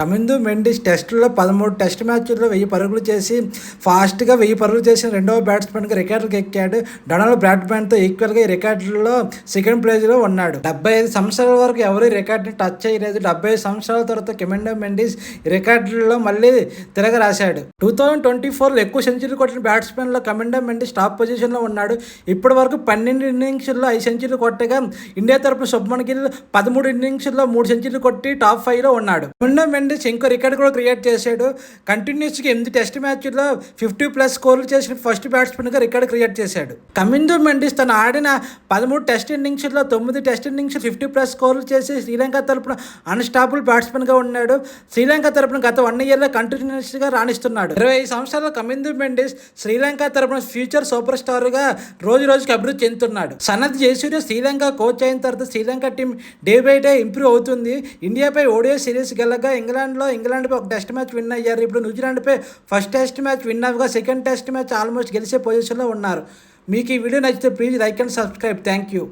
కమిందు మెండిస్ టెస్టుల్లో పదమూడు టెస్ట్ మ్యాచ్ల్లో వెయ్యి పరుగులు చేసి ఫాస్ట్గా వెయ్యి పరుగులు చేసిన రెండవ బ్యాట్స్మెన్గా రికార్డులకు ఎక్కాడు. డొనాల్డ్ బ్రాడ్మ్యాన్తో ఈక్వల్గా ఈ రికార్డుల్లో సెకండ్ ప్లేజ్లో ఉన్నాడు. డెబ్బై ఐదు సంవత్సరాల వరకు ఎవరు ఈ రికార్డుని టచ్ చేయలేదు. డెబ్బై ఐదు సంవత్సరాల తర్వాత కెమెండో మెండిస్ రికార్డులలో రికార్డుల్లో మళ్ళీ తిరగ రాశాడు టూ థౌజండ్ ట్వంటీ ఫోర్లో ఎక్కువ సెంచరీలు కొట్టిన బ్యాట్స్మెన్లో కమెండో మెండిస్ టాప్ పొజిషన్లో ఉన్నాడు. ఇప్పటి వరకు పన్నెండు ఇన్నింగ్స్లో ఐదు సెంచరీలు కొట్టగా ఇండియా తరపున శుభ్మన్ గిల్ పదమూడు ఇన్నింగ్స్లో మూడు సెంచరీలు కొట్టి టాప్ ఫైవ్లో ఉన్నాడు. కమిండో మెండిస్ ఇంకో రికార్డ్ కూడా క్రియేట్ చేశాడు. కంటిన్యూస్గా ఎనిమిది టెస్ట్ మ్యాచ్లో ఫిఫ్టీ ప్లస్ స్కోర్లు చేసిన ఫస్ట్ బ్యాట్స్మెన్గా రికార్డ్ క్రియేట్ చేశాడు. కమిందు మెండిస్ తను ఆడిన పదమూడు టెస్ట్ ఇన్నింగ్స్లో తొమ్మిది టెస్ట్ ఇన్నింగ్స్ ఫిఫ్టీ ప్లస్ స్కోర్లు చేసి శ్రీలంక తరపున అన్స్టాపుల్ బ్యాట్స్మెన్గా ఉన్నాడు. శ్రీలంక తరపున గత వన్ ఇయర్లో కంటిన్యూస్గా రాణిస్తున్నాడు. ఇరవై ఐదు సంవత్సరాల కమిందు మెండిస్ శ్రీలంక తరపున ఫ్యూచర్ సూపర్ స్టార్గా రోజు రోజుకి అభివృద్ధి చెందుతున్నాడు. సనత్ జయసూర్య శ్రీలంక కోచ్ అయిన తర్వాత Sri Lanka team day by day improve అవుతుంది. ఇండియాపై ఓడియో సిరీస్ గెలగా ఇంగ్లాండ్లో ఇంగ్లాండ్పై ఒక టెస్ట్ మ్యాచ్ విన్ అయ్యారు. ఇప్పుడు న్యూజిలాండ్పై ఫస్ట్ టెస్ట్ మ్యాచ్ విన్ అవ్వగా సెకండ్ టెస్ట్ మ్యాచ్ ఆల్మోస్ట్ గెలిచే పొజిషన్లో ఉన్నారు. మీకు ఈ వీడియో నచ్చితే please like and subscribe. Thank you